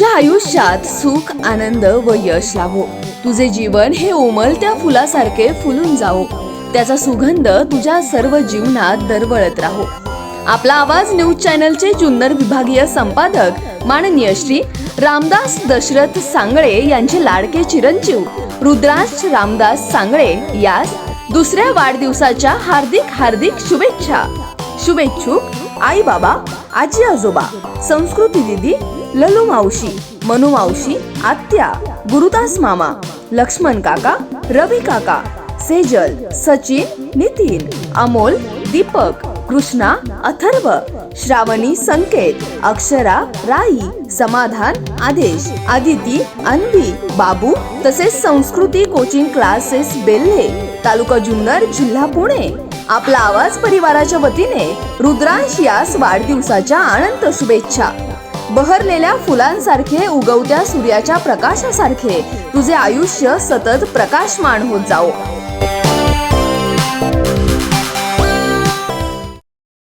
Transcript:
तुझ्या आयुष्यात सुख आनंद व यश लाभो तुझे जीवन हे उमलत्या फुलासारखे फुलून जावो. त्याचा सुगंध तुझ्या सर्व जीवनात दरवळत राहो. आपला आवाज न्यूज चॅनलचे जुन्नर विभागीय संपादक माननीय श्री रामदास दशरथ सांगळे यांचे लाडके चिरंजीव रुद्रांश रामदास सांगळे यास दुसऱ्या वाढदिवसाच्या हार्दिक हार्दिक शुभेच्छा. शुभेच्छुक आई बाबा आजी आजोबा संस्कृती दिदी ललू मावशी मनू मावशी आत्या गुरुदास मामा लक्ष्मण काका रवी काका सेजल सचिन नितीन अमोल दीपक कृष्णा अथर्व श्रावणी संकेत अक्षरा राई समाधान आदेश आदिती अन्वी बाबू तसेच संस्कृती कोचिंग क्लासेस बेल्हे तालुका जुन्नर जिल्हा पुणे. आपला आवाज परिवाराच्या वतीने रुद्रांश यास वाढदिवसाच्या आनंद शुभेच्छा. बहरलेल्या फुलांसारखे उगवत्या सूर्याच्या प्रकाशासारखे तुझे आयुष्य सतत प्रकाशमान होत जाओ